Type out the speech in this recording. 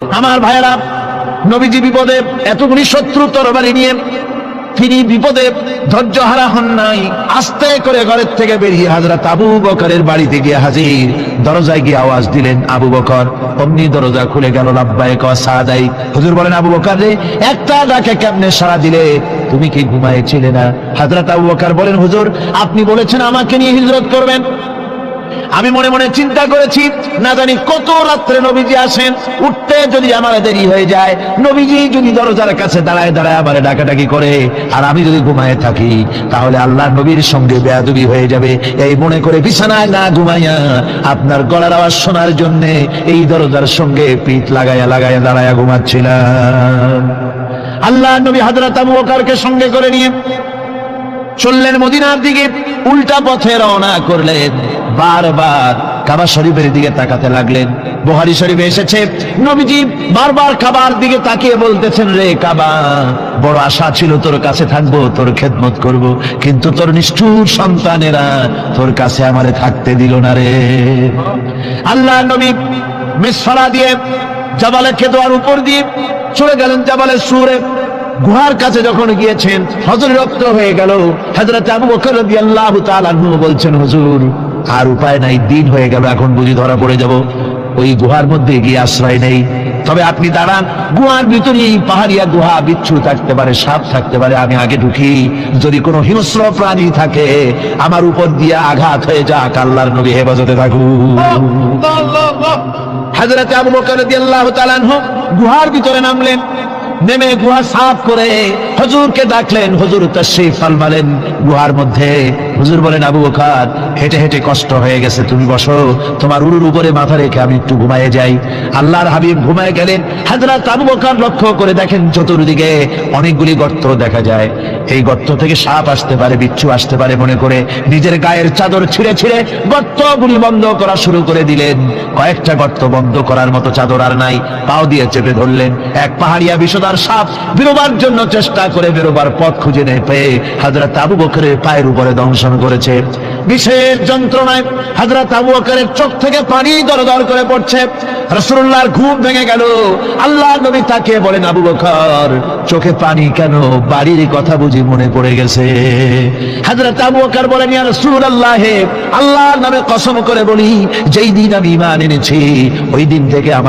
আমার ভাইয়েরা, নবীজি বিপদে এতগুলি শত্রু তরবারি নিয়ে তিনি বিপদে ধৈর্য হারা হন নাই, আস্তে করে ঘরের থেকে বেরিয়ে হাজরাত আবু বকরের বাড়িতে গিয়ে হাজির। দরজায় গিয়ে আওয়াজ দিলেন, আবু বকর, অমনি দরজা খুলে গেল লাব্বায় ক সাদাই। হুজুর বলেন, আবু বকর রে, একটা ডাকে কেমনে সারা দিলে? তুমি কি ঘুমাইছিলে না? হাজরাত আবু বকর বলেন, হুজুর, আপনি বলেছেন আমাকে নিয়ে হিজরত করবেন। আমি মনে মনে চিন্তা করেছি, না জানি কত রাত্রে নবীজি আসেন, উঠতে যদি আমার দেরি হয়ে যায়, নবীজি যদি দরজার কাছে দাঁড়ায় দাঁড়ায় আমার ডাকাডাকি করে, আর আমি যদি ঘুমায় থাকি, তাহলে আল্লাহ নবীর সঙ্গে বেয়াদবি হয়ে যাবে। এই মনে করে বিছানায় না ঘুমাইয়া আপনার গলার আওয়াজ শোনার জন্য এই দরজার সঙ্গে পিঠ লাগাইয়া লাগাইয়া দাঁড়াইয়া ঘুমাচ্ছিলাম। আল্লাহ নবী হাজরত আবু বকরকে সঙ্গে করে নিয়ে চললেন মদিনার দিকে, উল্টা পথে রওনা করলেন। বারবার কাবা শরীফের দিকে তাকাতে লাগলেন। বুহারি শরীফে এসেছে, নবীজি বারবার কাবার দিকে তাকিয়ে বলতেছেন, রে কাবা, বড় আশা ছিল তোর কাছে থাকব, তোর খেদমত করব, কিন্তু তোর নিষ্ঠুর সন্তানেরা তোর কাছে আমারে থাকতে দিল না রে। আল্লাহ নবী মিসফারা দিয়ে জাবালে খেদোয়ার উপর দিয়ে চলে গেলেন জাবালে সুরে। গুহার কাছে যখন গিয়েছেন হজর রক্ত হয়ে গেল। হজরত আবু বকর রাদিয়াল্লাহু তাআলা বলছেন, হুজুর আর উপায় নাই, দিন হয়ে গেল, এখন বুঝি ধরা পড়ে যাব। ওই গুহার মধ্যে গিয়ে আশ্রয় নেই। তবে আপনি দাঁড়ান, গুহার ভিতরে এই পাহাড়িয়া গুহা বিচ্ছু থাকতে পারে, সাপ থাকতে পারে, আমি আগে ঢুকি। যদি কোনো হিংস্র প্রাণী থাকে, আমার উপর দিয়ে আঘাত হয়ে যাক, আল্লাহর নবী হেফাজতে থাকু হাজরাতে আবু বকর রাদিয়াল্লাহু তাআলা গুহার ভিতরে নামলেন, নেমে গুহা সাফ করে হুজুরকে ডাকলেন, হুজুর ফরমালেন গুহার মধ্যে। হুজুর বলেন, আবু বকর, হেঁটে হেঁটে কষ্ট হয়ে গেছে, তুমি বসো। তোমার উরুর উপরে মাথা রেখে আমি একটু ঘুমায়ে যাই। আল্লাহর হাবিব ঘুমায় গেলেন। হযরত আবু বকর লক্ষ্য করে দেখেন, চতুর্দিকে অনেকগুলি গর্ত দেখা যায়। এই গর্ত থেকে সাপ আসতে পারে, বিচ্ছু আসতে পারে মনে করে। নিজের গায়ের চাদর ছিঁড়ে ছিঁড়ে গর্তগুলি বন্ধ করা শুরু করে দিলেন। কয়েকটা গর্ত বন্ধ করার মতো চাদর আর নাই। পাও দিয়ে চেপে ধরলেন। এক পাহাড়িয়া বিষদার সাপ বেরোবার জন্য চেষ্টা করে বেরোবার পথ খুঁজে নেই পেয়ে হাজরত আবু বকরের পায়ের উপরে দংশন করেছে। বিশেষ যন্ত্রণায় হাজরত আবু বকরের চোখ থেকে পানি দরদর করে পড়ছে। রসুল্লাহর ঘুম ভেঙে গেল। আল্লাহ নবী তাকে বলেন, আবু বকর, চোখে পানি কেন? বাড়ির কথা বুঝি মনে পড়ে গেছে। হাজরত আবু বকর বলেন, ইয়া রাসূলুল্লাহ, আল্লাহর নামে কসম করে বলি, যেই দিন আমি ঈমান এনেছি, ওই দিন থেকে আমার